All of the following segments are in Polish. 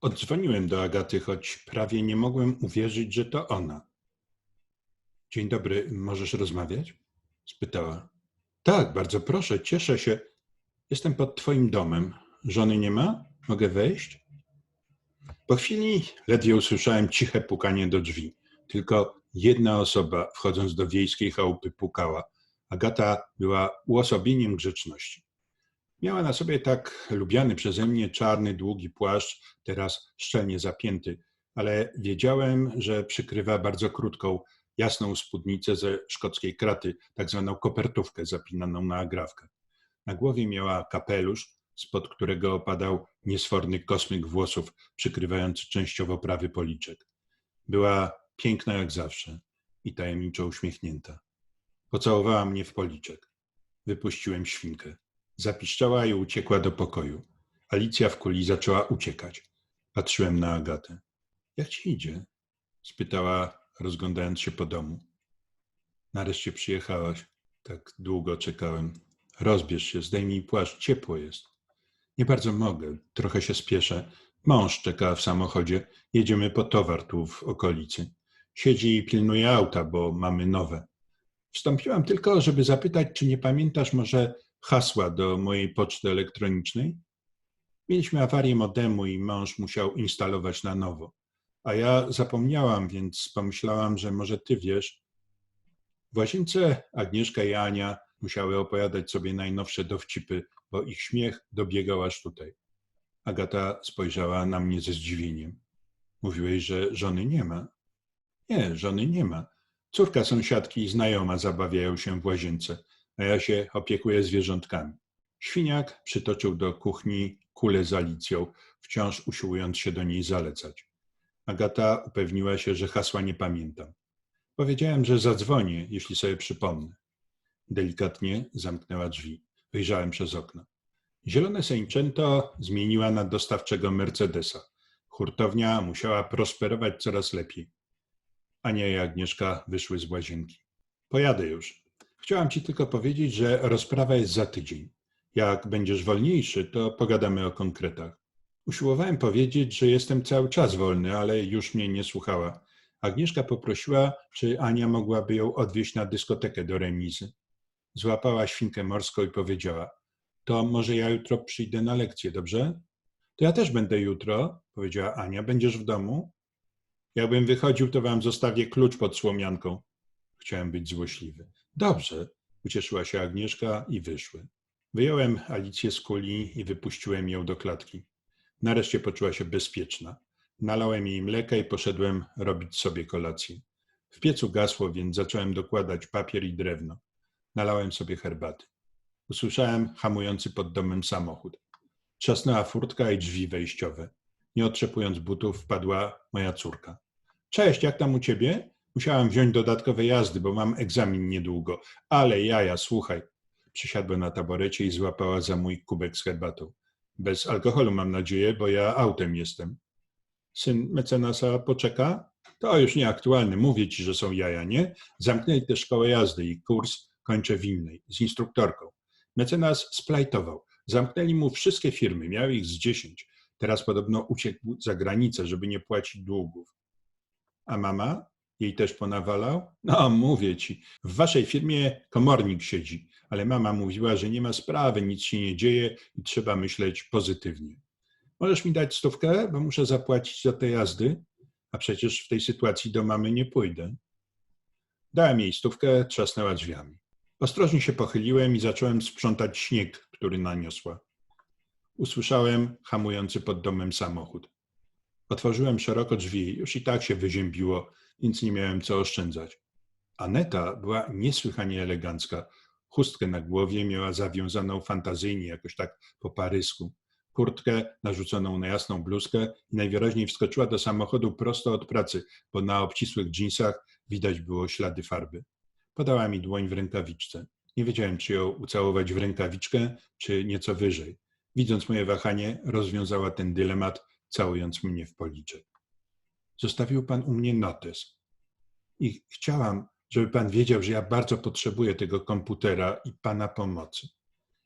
Oddzwoniłem do Agaty, choć prawie nie mogłem uwierzyć, że to ona. Dzień dobry, możesz rozmawiać? spytała. Tak, bardzo proszę, cieszę się. Jestem pod twoim domem. Żony nie ma? Mogę wejść? Po chwili ledwie usłyszałem ciche pukanie do drzwi. Tylko jedna osoba, wchodząc do wiejskiej chałupy, pukała. Agata była uosobieniem grzeczności. Miała na sobie tak lubiany przeze mnie czarny, długi płaszcz, teraz szczelnie zapięty, ale wiedziałem, że przykrywa bardzo krótką, jasną spódnicę ze szkockiej kraty, tak zwaną kopertówkę zapinaną na agrawkę. Na głowie miała kapelusz, spod którego opadał niesforny kosmyk włosów, przykrywający częściowo prawy policzek. Była piękna jak zawsze i tajemniczo uśmiechnięta. Pocałowała mnie w policzek. Wypuściłem świnkę. Zapiszczała i uciekła do pokoju. Alicja w kuli zaczęła uciekać. Patrzyłem na Agatę. Jak ci idzie? spytała, rozglądając się po domu. Nareszcie przyjechałaś. Tak długo czekałem. Rozbierz się, zdejmij płaszcz, ciepło jest. Nie bardzo mogę, trochę się spieszę. Mąż czeka w samochodzie. Jedziemy po towar tu w okolicy. Siedzi i pilnuje auta, bo mamy nowe. Wstąpiłam tylko, żeby zapytać, czy nie pamiętasz może hasła do mojej poczty elektronicznej? Mieliśmy awarię modemu i mąż musiał instalować na nowo. A ja zapomniałam, więc pomyślałam, że może ty wiesz. W łazience Agnieszka i Ania musiały opowiadać sobie najnowsze dowcipy, bo ich śmiech dobiegał aż tutaj. Agata spojrzała na mnie ze zdziwieniem. Mówiłeś, że żony nie ma? Nie, żony nie ma. Córka sąsiadki i znajoma zabawiają się w łazience a ja się opiekuję zwierzątkami. Świniak przytoczył do kuchni kulę z Alicją, wciąż usiłując się do niej zalecać. Agata upewniła się, że hasła nie pamiętam. Powiedziałem, że zadzwonię, jeśli sobie przypomnę. Delikatnie zamknęła drzwi. Wyjrzałem przez okno. Zielone Seicento zmieniła na dostawczego Mercedesa. Hurtownia musiała prosperować coraz lepiej. Ania i Agnieszka wyszły z łazienki. Pojadę już, Chciałam ci tylko powiedzieć, że rozprawa jest za tydzień. Jak będziesz wolniejszy, to pogadamy o konkretach. Usiłowałem powiedzieć, że jestem cały czas wolny, ale już mnie nie słuchała. Agnieszka poprosiła, czy Ania mogłaby ją odwieźć na dyskotekę do remizy. Złapała świnkę morską i powiedziała: To może ja jutro przyjdę na lekcję, dobrze? To ja też będę jutro, powiedziała Ania. Będziesz w domu? Jakbym wychodził, to wam zostawię klucz pod słomianką. Chciałem być złośliwy. Dobrze, ucieszyła się Agnieszka i wyszły. Wyjąłem Alicję z kuli i wypuściłem ją do klatki. Nareszcie poczuła się bezpieczna. Nalałem jej mleka i poszedłem robić sobie kolację. W piecu gasło, więc zacząłem dokładać papier i drewno. Nalałem sobie herbaty. Usłyszałem hamujący pod domem samochód. Trzasnęła furtka i drzwi wejściowe. Nie otrzepując butów, wpadła moja córka. Cześć, jak tam u ciebie? Musiałam wziąć dodatkowe jazdy, bo mam egzamin niedługo. Ale jaja, słuchaj. Przysiadła na taborecie i złapała za mój kubek z herbatą. Bez alkoholu mam nadzieję, bo ja autem jestem. Syn mecenasa poczeka? To już nieaktualne. Mówię ci, że są jaja, nie? Zamknęli tę szkołę jazdy i kurs kończę w innej, z instruktorką. Mecenas splajtował. Zamknęli mu wszystkie firmy, miał ich z dziesięć. Teraz podobno uciekł za granicę, żeby nie płacić długów. A mama? Jej też ponawalał? No, mówię ci, w waszej firmie komornik siedzi, ale mama mówiła, że nie ma sprawy, nic się nie dzieje i trzeba myśleć pozytywnie. Możesz mi dać stówkę, bo muszę zapłacić za te jazdy, a przecież w tej sytuacji do mamy nie pójdę. Dałem jej stówkę, trzasnęła drzwiami. Ostrożnie się pochyliłem i zacząłem sprzątać śnieg, który naniosła. Usłyszałem hamujący pod domem samochód. Otworzyłem szeroko drzwi, już i tak się wyziębiło, więc nie miałem co oszczędzać. Aneta była niesłychanie elegancka. Chustkę na głowie miała zawiązaną fantazyjnie, jakoś tak po parysku. Kurtkę narzuconą na jasną bluzkę i najwyraźniej wskoczyła do samochodu prosto od pracy, bo na obcisłych dżinsach widać było ślady farby. Podała mi dłoń w rękawiczce. Nie wiedziałem, czy ją ucałować w rękawiczkę, czy nieco wyżej. Widząc moje wahanie, rozwiązała ten dylemat, całując mnie w policzek zostawił Pan u mnie notes. I chciałam, żeby Pan wiedział, że ja bardzo potrzebuję tego komputera i Pana pomocy.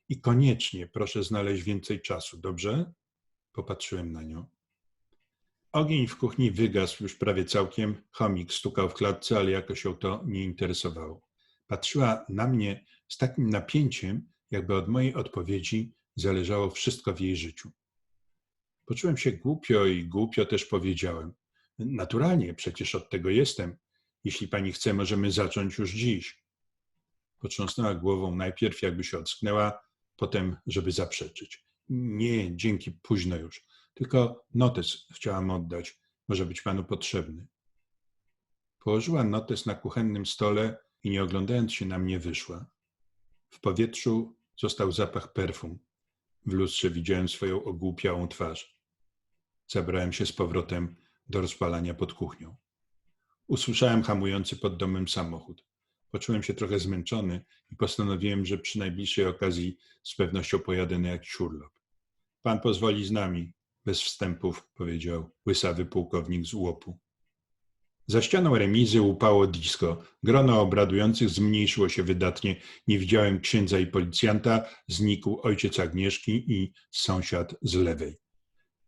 I koniecznie proszę znaleźć więcej czasu, dobrze? Popatrzyłem na nią. Ogień w kuchni wygasł już prawie całkiem. Chomik stukał w klatce, ale jakoś ją to nie interesowało. Patrzyła na mnie z takim napięciem, jakby od mojej odpowiedzi zależało wszystko w jej życiu. Poczułem się głupio i głupio też powiedziałem. Naturalnie, przecież od tego jestem. Jeśli pani chce, możemy zacząć już dziś. Potrząsnęła głową najpierw, jakby się ocknęła, potem, żeby zaprzeczyć. Nie, dzięki, późno już. Tylko notes chciałam oddać. Może być panu potrzebny. Położyła notes na kuchennym stole i nie oglądając się na mnie wyszła. W powietrzu został zapach perfum. W lustrze widziałem swoją ogłupiałą twarz. Zabrałem się z powrotem do rozpalania pod kuchnią. Usłyszałem hamujący pod domem samochód. Poczułem się trochę zmęczony i postanowiłem, że przy najbliższej okazji z pewnością pojadę na jakiś urlop. Pan pozwoli z nami, bez wstępów, powiedział łysawy pułkownik z łopu. Za ścianą remizy upało disco. Grono obradujących zmniejszyło się wydatnie. Nie widziałem księdza i policjanta. Znikł ojciec Agnieszki i sąsiad z lewej.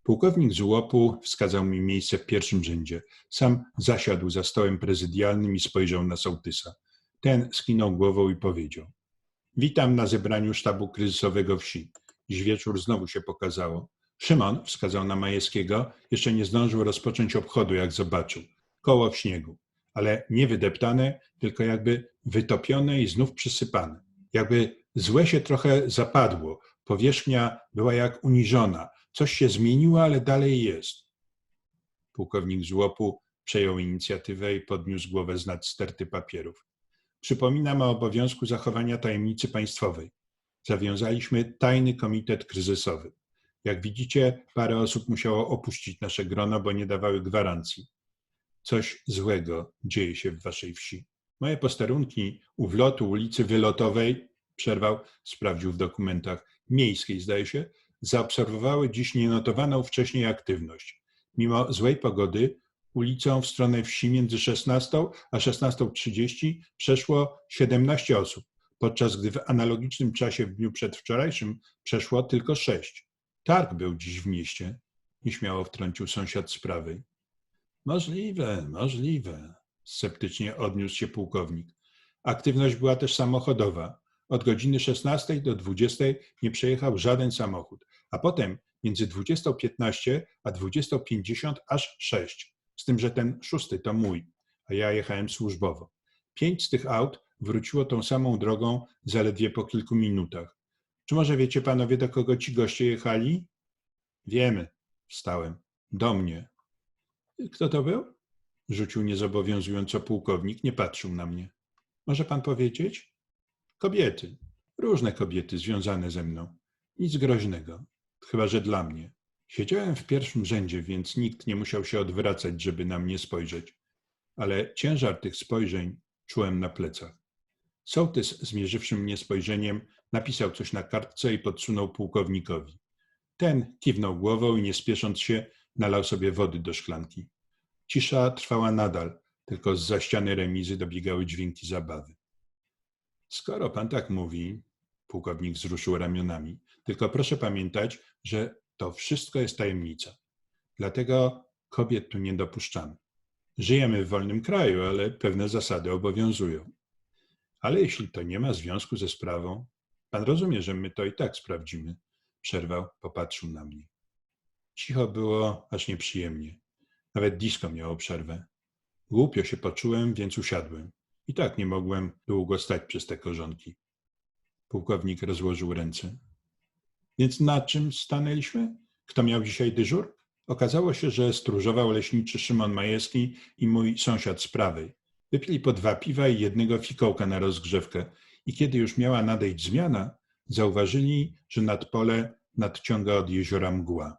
Pułkownik z łopu wskazał mi miejsce w pierwszym rzędzie. Sam zasiadł za stołem prezydialnym i spojrzał na sołtysa. Ten skinął głową i powiedział: Witam na zebraniu sztabu kryzysowego wsi. Dziś wieczór znowu się pokazało. Szymon, wskazał na Majewskiego, jeszcze nie zdążył rozpocząć obchodu, jak zobaczył. Koło w śniegu, ale nie wydeptane, tylko jakby wytopione i znów przysypane. Jakby złe się trochę zapadło. Powierzchnia była jak uniżona. Coś się zmieniło, ale dalej jest. Pułkownik z łopu przejął inicjatywę i podniósł głowę z nad sterty papierów. Przypominam o obowiązku zachowania tajemnicy państwowej. Zawiązaliśmy tajny komitet kryzysowy. Jak widzicie, parę osób musiało opuścić nasze grono, bo nie dawały gwarancji. Coś złego dzieje się w waszej wsi. Moje posterunki u wlotu ulicy Wylotowej, przerwał, sprawdził w dokumentach, miejskiej zdaje się, zaobserwowały dziś nienotowaną wcześniej aktywność. Mimo złej pogody ulicą w stronę wsi między 16 a 16.30 przeszło 17 osób, podczas gdy w analogicznym czasie w dniu przedwczorajszym przeszło tylko 6. Targ był dziś w mieście, nieśmiało wtrącił sąsiad z prawej. Możliwe, możliwe, sceptycznie odniósł się pułkownik. Aktywność była też samochodowa. Od godziny 16 do 20 nie przejechał żaden samochód, a potem między 20.15 a 20.50 aż 6. Z tym, że ten szósty to mój, a ja jechałem służbowo. Pięć z tych aut wróciło tą samą drogą zaledwie po kilku minutach. Czy może wiecie panowie, do kogo ci goście jechali? Wiemy, wstałem. Do mnie. Kto to był? Rzucił niezobowiązująco pułkownik, nie patrzył na mnie. Może pan powiedzieć? Kobiety. Różne kobiety związane ze mną. Nic groźnego. Chyba, że dla mnie. Siedziałem w pierwszym rzędzie, więc nikt nie musiał się odwracać, żeby na mnie spojrzeć. Ale ciężar tych spojrzeń czułem na plecach. Sołtys, zmierzywszy mnie spojrzeniem, napisał coś na kartce i podsunął pułkownikowi. Ten kiwnął głową i nie spiesząc się, nalał sobie wody do szklanki. Cisza trwała nadal, tylko z za ściany remizy dobiegały dźwięki zabawy. Skoro pan tak mówi, pułkownik wzruszył ramionami, tylko proszę pamiętać, że to wszystko jest tajemnica. Dlatego kobiet tu nie dopuszczamy. Żyjemy w wolnym kraju, ale pewne zasady obowiązują. Ale jeśli to nie ma związku ze sprawą, pan rozumie, że my to i tak sprawdzimy. Przerwał, popatrzył na mnie. Cicho było, aż nieprzyjemnie. Nawet disco miało przerwę. Głupio się poczułem, więc usiadłem. I tak nie mogłem długo stać przez te korzonki. Pułkownik rozłożył ręce. Więc na czym stanęliśmy? Kto miał dzisiaj dyżur? Okazało się, że stróżował leśniczy Szymon Majewski i mój sąsiad z prawej. Wypili po dwa piwa i jednego fikołka na rozgrzewkę i kiedy już miała nadejść zmiana, zauważyli, że nad pole nadciąga od jeziora mgła.